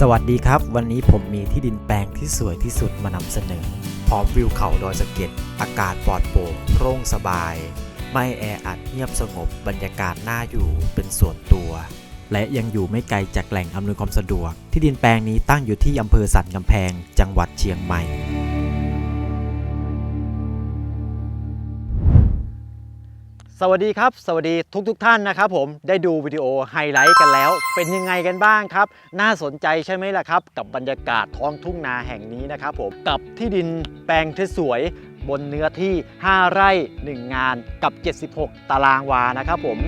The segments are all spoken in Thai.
สวัสดีครับ วันนี้ผมมีที่ดินแปลงที่สวยที่สุดมานำเสนอ พร้อมวิวเขาดอยสะเก็ดอากาศปลอดโปร่งโปร่งสบาย ไม่แออัดเงียบสงบบรรยากาศน่าอยู่เป็นส่วนตัว และยังอยู่ไม่ไกลจากแหล่งอำนวยความสะดวก ที่ดินแปลงนี้ตั้งอยู่ที่อำเภอสันกำแพง จังหวัดเชียงใหม่ สวัสดีครับ สวัสดีทุกทุกท่านนะครับผมได้ดูวิดีโอไฮไลท์กันแล้ว เป็นยังไงกันบ้างครับ น่าสนใจใช่ไหมล่ะครับ กับบรรยากาศท้องทุ่งนาแห่งนี้นะครับผมกับที่ดินแปลงที่สวย บนเนื้อที่ 5 ไร่ 1 งานกับ 76 ตารางวานะครับผม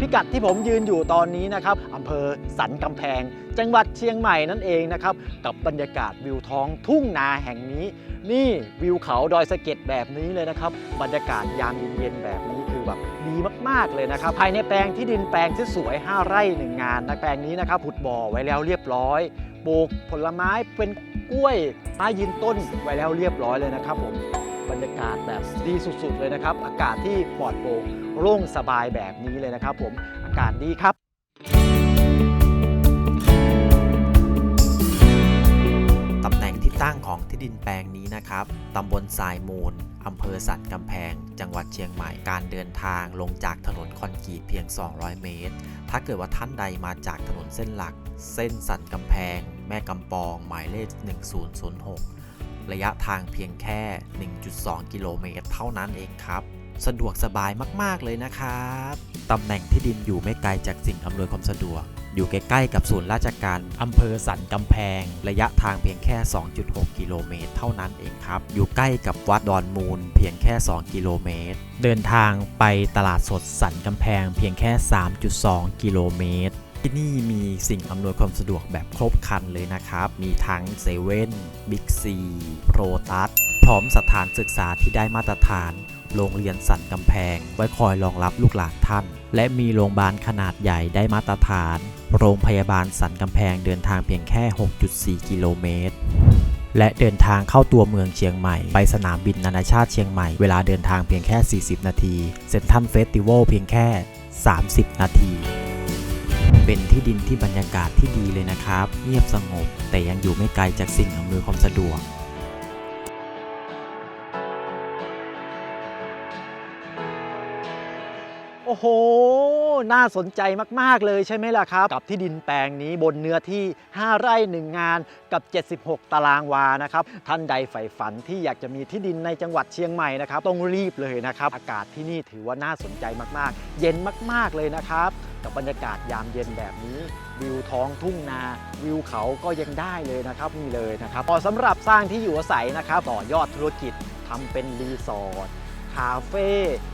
พิกัดที่ผมยืนอยู่ตอนนี้นะครับอำเภอสันกำแพง จังหวัดเชียงใหม่นั่นเองนะครับ กับบรรยากาศวิวท้องทุ่งนาแห่งนี้ นี่วิวเขาดอยสะเก็ดแบบนี้เลยนะครับ บรรยากาศยามเย็นๆแบบนี้คือแบบดีมากๆเลยนะครับ ภายในแปลงที่ดินแปลงที่สวย 5 ไร่1งานนะแปลงนี้นะครับขุดบ่อไว้แล้วเรียบร้อยปลูกผลไม้เป็นกล้วยไม้ยืนต้นไว้แล้วเรียบร้อยเลยนะครับผม บรรยากาศแบบดีสุดๆเลยนะครับ อากาศที่ปลอดโปร่งโล่งสบายแบบนี้เลยนะครับ ผมอากาศดีครับตำแหน่งที่ตั้งของที่ดินแปลงนี้นะครับตำบลทรายมูลอำเภอสันกำแพง จังหวัดเชียงใหม่ การเดินทางลงจากถนนคอนกรีตเพียง 200 เมตร ถ้าเกิดว่าท่านใดมาจากถนนเส้นหลัก เส้นสันกำแพง แม่กำปอง หมายเลข 1006 ระยะทางเพียงแค่ 1.2 กิโลเมตรเท่านั้นเองครับ สะดวกสบายมากๆเลยนะครับตำแหน่งที่ดินอยู่ไม่ไกลจากสิ่งอำนวยความสะดวก อยู่ใกล้ๆกับศูนย์ราชการอำเภอสันกำแพง ระยะทางเพียงแค่ 2.6 กิโลเมตรเท่านั้นเองครับ อยู่ใกล้กับวัดดอนมูลเพียงแค่ 2 กิโลเมตร เดินทางไปตลาดสดสันกำแพงเพียงแค่ 3.2 กิโลเมตร ที่นี่มีสิ่งอำนวยความสะดวกแบบครบครันเลยนะครับ มีทั้งเซเว่นบิ๊กซีโรตัส พร้อมสถานศึกษาที่ได้มาตรฐาน โรงเรียนสันกำแพง ไว้คอยรองรับลูกหลานท่าน และมีโรงพยาบาลขนาดใหญ่ได้มาตรฐาน โรงพยาบาลสันกำแพงเดินทางเพียงแค่ 6.4 กิโลเมตร และเดินทางเข้าตัวเมืองเชียงใหม่ ไปสนามบินนานาชาติเชียงใหม่ เวลาเดินทางเพียงแค่ 40 นาที เซ็นทรัลเฟสติวัลเพียงแค่ 30 นาที เป็นที่ดินที่บรรยากาศที่ดีเลยนะครับ เงียบสงบ แต่ยังอยู่ไม่ไกลจากสิ่งอำนวยความสะดวกโอ้โห น่าสนใจมาก ๆ เลยใช่ไหมล่ะครับ กับที่ดินแปลงนี้บนเนื้อที่ 5 ไร่ 1 งานกับ 76 ตารางวา นะครับ ท่านใดใฝ่ฝันที่อยากจะมีที่ดินในจังหวัดเชียงใหม่นะครับ ต้องรีบเลยนะครับ อากาศที่นี่ถือว่าน่าสนใจมาก ๆ เย็นมาก ๆ เลยนะครับ กับบรรยากาศยามเย็นแบบนี้ วิวท้องทุ่งนา วิวเขาก็ยังได้เลยนะครับนี่เลยนะครับพอสำหรับสร้างที่อยู่อาศัยนะครับต่อยอดธุรกิจทำเป็นรีสอร์ทคาเฟ่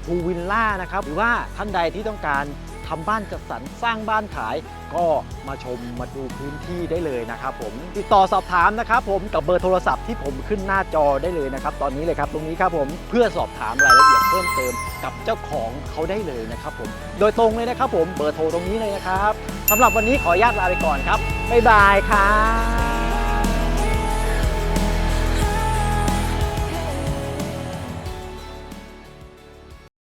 พูลวิลล่านะครับหรือว่าท่านใดที่ต้องการ ทำบ้านจัดสรรสร้างบ้านขาย ก็มาชมมาดูพื้นที่ได้เลยนะครับผมติดต่อสอบถามนะครับผมกับเบอร์โทรศัพท์ที่ผมขึ้นหน้าจอได้เลยนะครับ ตอนนี้เลยครับตรงนี้ครับผมเพื่อสอบถามรายละเอียดเพิ่มเติมกับเจ้าของเขาได้เลยนะครับผมโดยตรงเลยนะครับผมเบอร์โทรตรงนี้เลยนะครับสำหรับวันนี้ขออนุญาตลาไปก่อนครับบ๊ายบายครับ